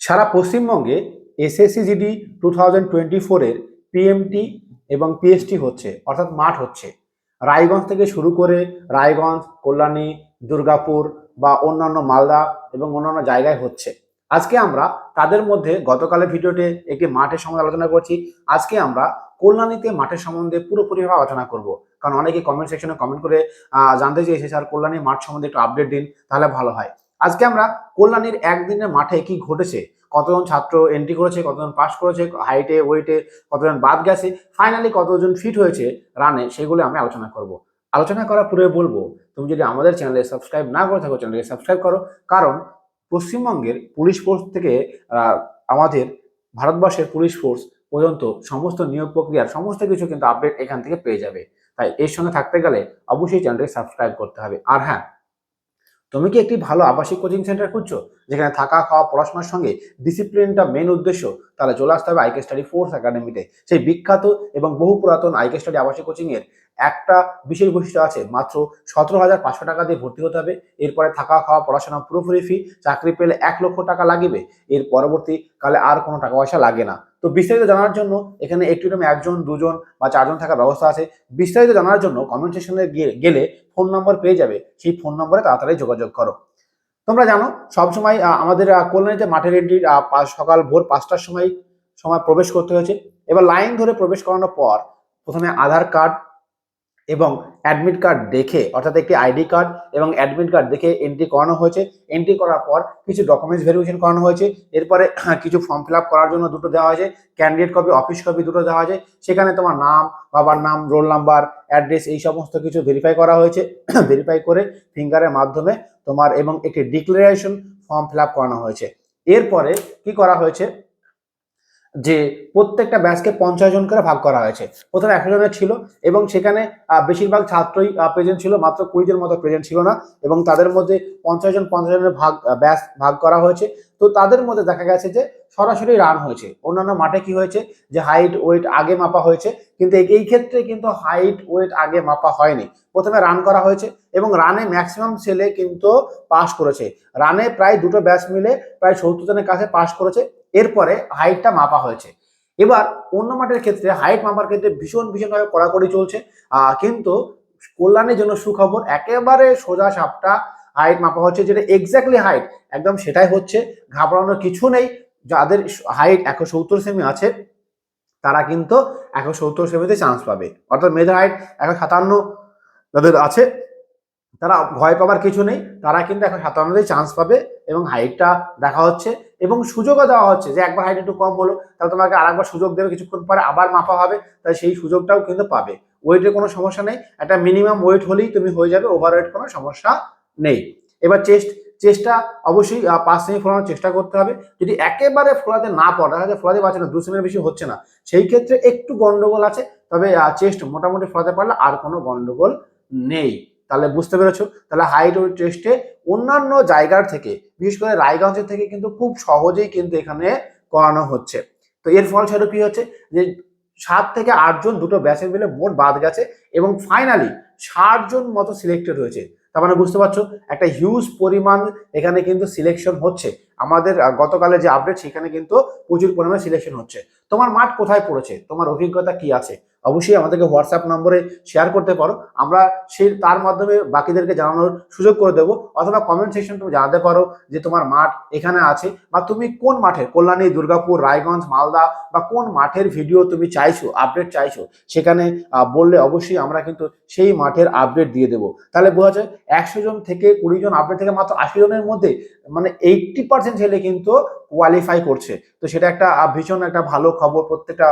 সারা পশ্চিমবঙ্গে SSC GD two thousand twenty ফোরের PMT এবং পিএসটি হচ্ছে, অর্থাৎ মাঠ হচ্ছে। রায়গঞ্জ থেকে শুরু করে রায়গঞ্জ, কল্যাণী, দুর্গাপুর বা অন্যান্য মালদা এবং অন্যান্য জায়গায় হচ্ছে। আজকে আমরা তাদের মধ্যে গতকালের ভিডিওতে একটি মাঠের সম্বন্ধে আলোচনা করছি। আজকে আমরা কল্যাণীতে মাঠের সম্বন্ধে পুরোপুরিভাবে আলোচনা করব। কারণ অনেকে কমেন্ট সেকশনে কমেন্ট করে জানতে চেয়েছে স্যার, কল্যাণী মাঠ সম্বন্ধে একটু আপডেট দিন, তাহলে ভালো হয়। আজকে আমরা কল্যাণীর একদিনের মাঠে কি ঘটেছে? কতজন ছাত্র এন্ট্রি করেছে? কতজন পাস করেছে? হাইটে ওয়েটে কতজন বাদ গেছে? ফাইনালি কতজন ফিট হয়েছে? রানে সেগুলো আমি আলোচনা করব। আলোচনা করার পূর্বে বলব, তুমি যদি আমাদের চ্যানেলে সাবস্ক্রাইব না করে থাকো চ্যানেলকে সাবস্ক্রাইব করো। কারণ পশ্চিমবঙ্গের পুলিশ ফোর্স থেকে আমাদের ভারতবর্ষের পুলিশ ফোর্স পর্যন্ত সমস্ত নিয়োগ প্রক্রিয়ার সমস্ত কিছু কিন্তু আপডেট এখান থেকে পেয়ে যাবে। তাই এর সঙ্গে থাকতে গেলে অবশ্যই চ্যানেলটাকে সাবস্ক্রাইব করতে হবে। আর হ্যাঁ তুমি কি একটি ভালো আবাসিক কোচিং সেন্টার খুঁজছো? যেখানে থাকা, খাওয়া, পড়াশোনার সঙ্গে ডিসিপ্লিনটা মেন উদ্দেশ্য, তাহলে চলে আসতে হবে আইকে স্টাডি ফোর্স একাডেমিতে সেই বিখ্যাত এবং বহু পুরাতন আইকে স্টাডি আবাসিক কোচিং এর একটা বিশেষ বৈশিষ্ট্য আছে, মাত্র সতেরো হাজার পাঁচশো টাকা দিয়ে ভর্তি হতে হবে। এরপরে থাকা, খাওয়া, পড়াশোনা পুরোপুরি ফি চাকরি পেলে এক লক্ষ টাকা লাগবে। এর পরবর্তীকালে আর কোনো টাকা পয়সা লাগে না। তো বিস্তারিত জানার জন্য এখানে একটি রুমে একজন, দুজন বা চারজন থাকার ব্যবস্থা আছে। বিস্তারিত জানার জন্য কমেন্ট সেকশনে গেলে ফোন নম্বর পেয়ে যাবে। সেই ফোন নম্বরে তাড়াতাড়ি যোগাযোগ করো। তোমরা জানো সবসময় আমাদের কল্যাণীতে মাঠের এন্ট্রি সকাল ভোর পাঁচটার সময় সময় প্রবেশ করতে হয়েছে। এবার লাইন ধরে প্রবেশ করানোর পর প্রথমে আধার কার্ড এবং অ্যাডমিট কার্ড দেখে, অর্থাৎ একটি আইডি কার্ড এবং অ্যাডমিট কার্ড দেখে এন্ট্রি করানো হয়েছে। এন্ট্রি করার পর কিছু ডকুমেন্টস ভেরিফিকেশন করানো হয়েছে। এরপরে কিছু ফর্ম ফিল করার জন্য দুটো দেওয়া হয়েছে। ক্যান্ডিডেট কপি অফিস কপি দুটো দেওয়া হয়েছে। সেখানে তোমার নাম, বাবার নাম রোল নাম্বার অ্যাড্রেস এই সমস্ত কিছু ভেরিফাই করা হয়েছে। ভেরিফাই করে ফিঙ্গারের মাধ্যমে তোমার এবং একটি ডিক্লারেশন ফর্ম ফিল করানো হয়েছে। এরপরে কি করা হয়েছে? যে প্রত্যেকটা ব্যাচকে পঞ্চাশ জন করে ভাগ করা হয়েছে। প্রথমে একশো জনের ছিল এবং সেখানে বেশিরভাগ ছাত্রই প্রেজেন্ট ছিল, মাত্র কুড়ি জন মতো প্রেজেন্ট ছিল না এবং তাদের মধ্যে পঞ্চাশ জন, পঞ্চাশ জনের ভাগ ব্যাচ ভাগ করা হয়েছে। তো তাদের মধ্যে দেখা গেছে যে সরাসরি রান হয়েছে। অন্যান্য মাঠে কি হয়েছে যে হাইট ওয়েট আগে মাপা হয়েছে, কিন্তু এই- ক্ষেত্রে কিন্তু হাইট ওয়েট আগে মাপা হয়নি। প্রথমে রান করা হয়েছে এবং রানে ম্যাক্সিমাম ছেলে কিন্তু পাশ করেছে। রানে প্রায় দুটো ব্যাচ মিলে প্রায় সত্তর জনের কাছে পাশ করেছে। এরপরে হাইটটা মাপা হয়েছে। এবার অন্য মাঠের ক্ষেত্রে হাইট মাপার ক্ষেত্রে ভীষণ ভীষণভাবে কড়াকড়ি চলছে। কিন্তু কল্যাণের জন্য সুখবর একেবারে সোজা সাপটা হাইট মাপা হচ্ছে, যেটা এক্স্যাক্টলি হাইট একদম সেটাই হচ্ছে, ঘাবড়ানোর কিছু নেই। যাদের হাইট একশো সত্তর সেমি আছে, তারা কিন্তু একশো সত্তর সেমিতে চান্স পাবে। অর্থাৎ মেয়েদের হাইট একশো সাতান্ন যাদের আছে তারা ভয় পাবার কিছু নেই, তারা কিন্তু এখন সাতান্নতেই চান্স পাবে এবং হাইটটা দেখা হচ্ছে এবং সুযোগও দেওয়া হচ্ছে যে একবার হাইট একটু কম হলো, তাহলে তোমাকে আরেকবার সুযোগ দেবে, কিছুক্ষণ পরে আবার মাপা হবে, তাই সেই সুযোগটাও কিন্তু পাবে। ওয়েটের কোনো সমস্যা নেই, একটা মিনিমাম ওয়েট হলেই তুমি হয়ে যাবে ওভার ওয়েট কোনো সমস্যা নেই। এবার চেস্ট চেষ্টা অবশ্যই পাঁচ সেমি ফোলানোর চেষ্টা করতে হবে। যদি একেবারে ফোলাতে না পারো, দেখা যায় ফোলাতে পারছে না, দু সেমির বেশি হচ্ছে না, সেই ক্ষেত্রে একটু গন্ডগোল আছে, তবে চেস্ট মোটামুটি ফোলাতে পারলে আর কোনো গন্ডগোল নেই। তাহলে বুঝতে পেরেছ? তাহলে হাইট ওয়েট টেস্টে অন্যান্য জায়গার থেকে, বিশেষ করে রায়গঞ্জের থেকে কিন্তু খুব সহজেই কিন্তু এখানে করানো হচ্ছে। তো এর ফলস্বরূপ কি হচ্ছে? যে সাত থেকে আটজন দুটো ব্যাচের মিলে মোট বাদ গেছে এবং ফাইনালি ষাট জন মতো সিলেক্টেড হয়েছে। তার মানে বুঝতে পারছ? একটা হিউজ পরিমাণ এখানে কিন্তু সিলেকশন হচ্ছে। আমাদের গতকালে যে আপডেট সেখানে কিন্তু প্রচুর পরিমাণে সিলেকশন হচ্ছে। তোমার মাঠ কোথায় পড়েছে? তোমার অভিজ্ঞতা কি আছে? অবশ্যই আমাদেরকে হোয়াটসঅ্যাপ নম্বরে শেয়ার করতে পারো। আমরা সেই তার মাধ্যমে বাকিদেরকে জানানোর সুযোগ করে দেবো। অথবা কমেন্ট সেকশন তুমি জানাতে পারো যে তোমার মাঠ এখানে আছে বা তুমি কোন মাঠের কল্যাণী, দুর্গাপুর, রায়গঞ্জ, মালদা বা কোন মাঠের ভিডিও তুমি চাইছো আপডেট চাইছো? সেখানে বললে অবশ্যই আমরা কিন্তু সেই মাঠের আপডেট দিয়ে দেবো। তাহলে বোঝা যায় একশো জন থেকে কুড়ি জন আপডেট থেকে মাত্র আশি জনের মধ্যে মানে এইটটি পার্সেন্ট ছেলে কিন্তু কোয়ালিফাই করছে। তো সেটা একটা ভীষণ একটা ভালো খবর প্রত্যেকটা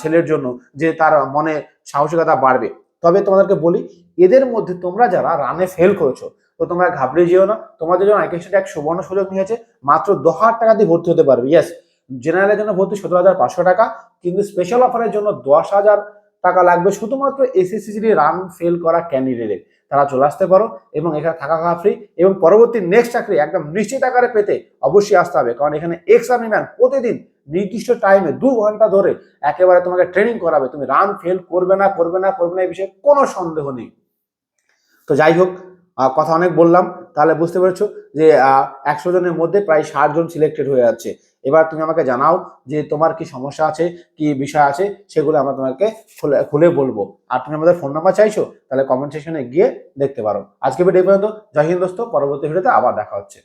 ছেলের জন্য যে তার মনে সাহসিকতা বাড়বে। তবে তোমাদেরকে বলি, এদের মধ্যে তোমরা যারা রানে ফেল করেছ, তো তোমরা ঘাবড়ে যেও না। তোমাদের জন্য আইকেস্টেড এক সুবর্ণ সুযোগ নিয়েছে। মাত্র দশ হাজার টাকা দিয়ে ভর্তি হতে পারবে। ইয়েস জেনারেলের জন্য ভর্তি সতেরো হাজার পাঁচশো টাকা, কিন্তু স্পেশাল অফারের জন্য দশ হাজার টাকা লাগবে শুধুমাত্র এসএসসি রান ফেল করা ক্যান্ডিডেটের তারা চলে আসতে পারো এবং এখানে থাকা খাওয়া ফ্রি এবং পরবর্তী নেক্সট চাকরি একদম নিশ্চিত আকারে পেতে অবশ্যই আসতে হবে। কারণ এখানে এক্স আর্মি ম্যান প্রতিদিন নির্দিষ্ট টাইমে দু ঘণ্টা ধরে একেবারে তোমাকে ট্রেনিং করাবে। তুমি রান ফেল করবে না করবে না করবে না, এই বিষয়ে কোনো সন্দেহ নেই। তো যাই হোক কথা অনেক বললাম। তাহলে বুঝতে পেরেছ যে একশো জনের মধ্যে প্রায় ষাট জন সিলেক্টেড হয়ে যাচ্ছে। এবার তুমি আমাকে জানাও যে তোমার কি সমস্যা আছে, কি বিষয় আছে, সেগুলো আমরা তোমাকে খুলে খুলে বলব। আর তুমি আমাদের ফোন নাম্বার চাইছো, তাহলে কমেন্ট সেকশনে গিয়ে দেখতে পারো। আজকে ভিডিও পর্যন্ত। জয় হিন্দ দোস্ত, পরবর্তী ভিডিওতে আবার দেখা হচ্ছে।